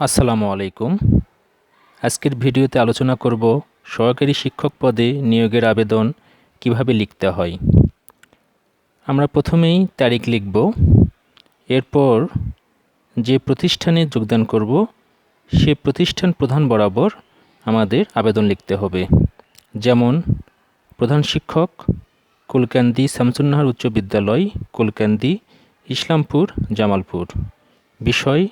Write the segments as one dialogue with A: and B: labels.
A: আসসালামু আলাইকুম। আজকের ভিডিওতে আলোচনা করব সহকারী শিক্ষক পদে নিয়োগের আবেদন কীভাবে লিখতে হয়। আমরা প্রথমেই তারিখ লিখব, এরপর যে প্রতিষ্ঠানে যোগদান করব, সে প্রতিষ্ঠান প্রধান বরাবর আমাদের আবেদন লিখতে হবে। যেমন, প্রধান শিক্ষক, কুলকান্দি শামসুন্নাহার উচ্চ বিদ্যালয়, কুলকান্দি, ইসলামপুর, জামালপুর। বিষয়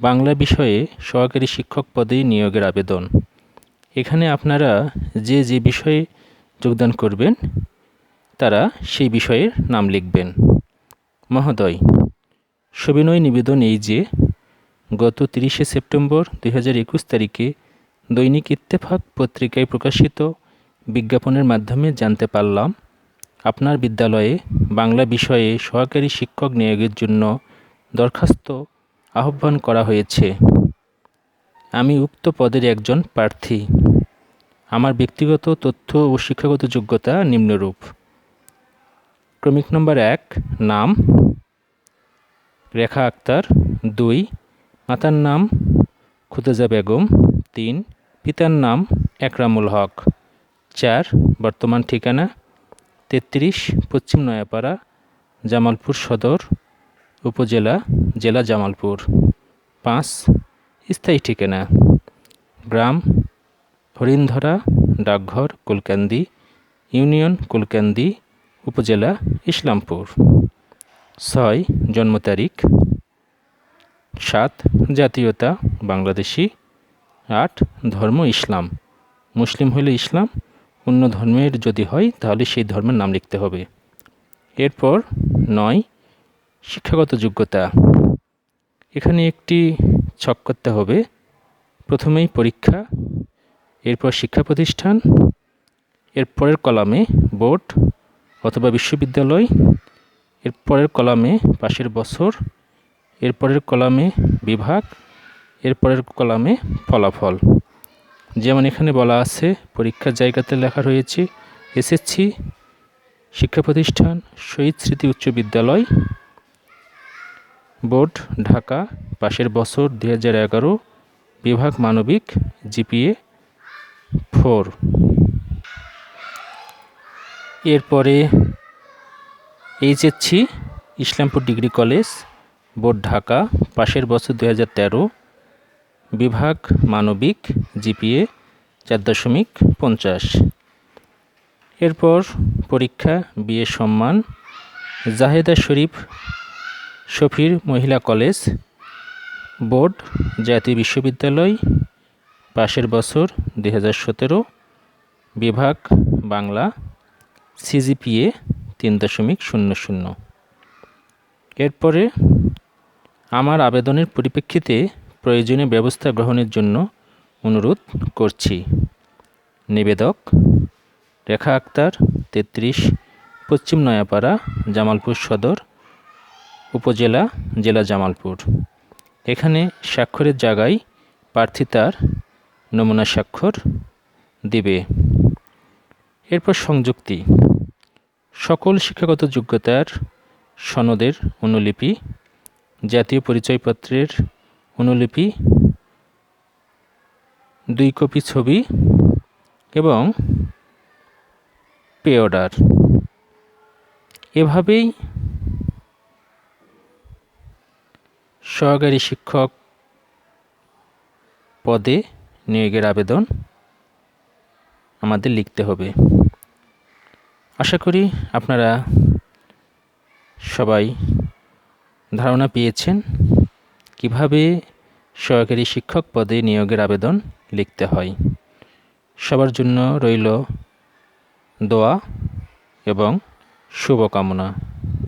A: বাংলা বিষয়ে সহকারী শিক্ষক পদে নিয়োগের আবেদন। এখানে আপনারা যে যে বিষয়ে যোগদান করবেন, তারা সেই বিষয়ের নাম লিখবেন। মহোদয়, সবিনয় নিবেদন এই যে, গত তিরিশে সেপ্টেম্বর দুই হাজার একুশ তারিখে দৈনিক ইত্তেফাক পত্রিকায় প্রকাশিত বিজ্ঞাপনের মাধ্যমে জানতে পারলাম, আপনার বিদ্যালয়ে বাংলা বিষয়ে সহকারী শিক্ষক নিয়োগের জন্য দরখাস্ত আহ্বান করা হয়েছে। আমি উক্ত পদের একজন প্রার্থী। আমার ব্যক্তিগত তথ্য ও শিক্ষাগত যোগ্যতা নিম্নরূপ। ক্রমিক নম্বর এক, নাম। রেখা আক্তার। দুই, মাতার নাম। খুদেজা বেগম। তিন, পিতার নাম একরামুল হক। চার, বর্তমান ঠিকানা তেত্রিশ পশ্চিম নয়াপাড়া, জামালপুর সদর। উপজেলা, জেলা জামালপুর। পাঁচ, স্থায়ী ঠিকানা, গ্রাম, হরিণধরা, ডাকঘর, কুলকান্দি, ইউনিয়ন, কুলকান্দি, উপজেলা, ইসলামপুর। ছয়, জন্ম তারিখ। সাত, জাতীয়তা, বাংলাদেশি। আট, ধর্ম ইসলাম। মুসলিম হলে ইসলাম, অন্য ধর্মের যদি হয় তাহলে সেই ধর্মের নাম লিখতে হবে। এরপর নয় শিক্ষাগত যোগ্যতা। এখানে একটি ছক করতে হবে। প্রথমেই পরীক্ষা, এরপর শিক্ষা প্রতিষ্ঠান এর পরের কলামে বোর্ড অথবা বিশ্ববিদ্যালয় এর পরের কলামে পাশের বছর এর পরের কলামে বিভাগ এর পরের কলামে ফলাফল। যেমন এখানে বলা আছে, পরীক্ষার জায়গাতে লেখা রয়েছে, এসএসসি, শিক্ষা প্রতিষ্ঠান, শহীদ স্মৃতি উচ্চ বিদ্যালয় বোর্ড, ঢাকা, পাশের বছর দুই হাজার এগারো, বিভাগ মানবিক, জিপিএ ফোর। এরপরে HSC, Islampur degree college, board, Dhaka, পাশের বছর দুই হাজার তেরো, বিভাগ মানবিক, জিপিএ চার দশমিক পঞ্চাশ। এরপর পরীক্ষা, বিএ সম্মান, জাহেদা শরীফ শফির মহিলা কলেজ বোর্ড, জাতীয় বিশ্ববিদ্যালয়, পাশের বছর দুই হাজার সতেরো, বিভাগ, বাংলা, সিজিপিএ তিন দশমিক শূন্য শূন্য। এরপরে আমার আবেদনের পরিপ্রেক্ষিতে প্রয়োজনীয় ব্যবস্থা গ্রহণের জন্য অনুরোধ করছি। নিবেদক, রেখা আক্তার, তেত্রিশ, পশ্চিম নয়াপাড়া, জামালপুর সদর উপজেলা, জেলা জামালপুর। এখানে স্বাক্ষরের জায়গায় প্রার্থী তার নমুনা স্বাক্ষর দিবে। এরপর সংযুক্তি। সকল শিক্ষাগত যোগ্যতার সনদের অনুলিপি, জাতীয় পরিচয়পত্রের অনুলিপি, দুই কপি ছবি এবং পে অর্ডার। এভাবেই সহকারী শিক্ষক পদে নিয়োগের আবেদন আমাদের লিখতে হবে। আশা করি আপনারা সবাই ধারণা পেয়েছেন কীভাবে সহকারী শিক্ষক পদে নিয়োগের আবেদন লিখতে হয়। সবার জন্য রইল দোয়া এবং শুভকামনা।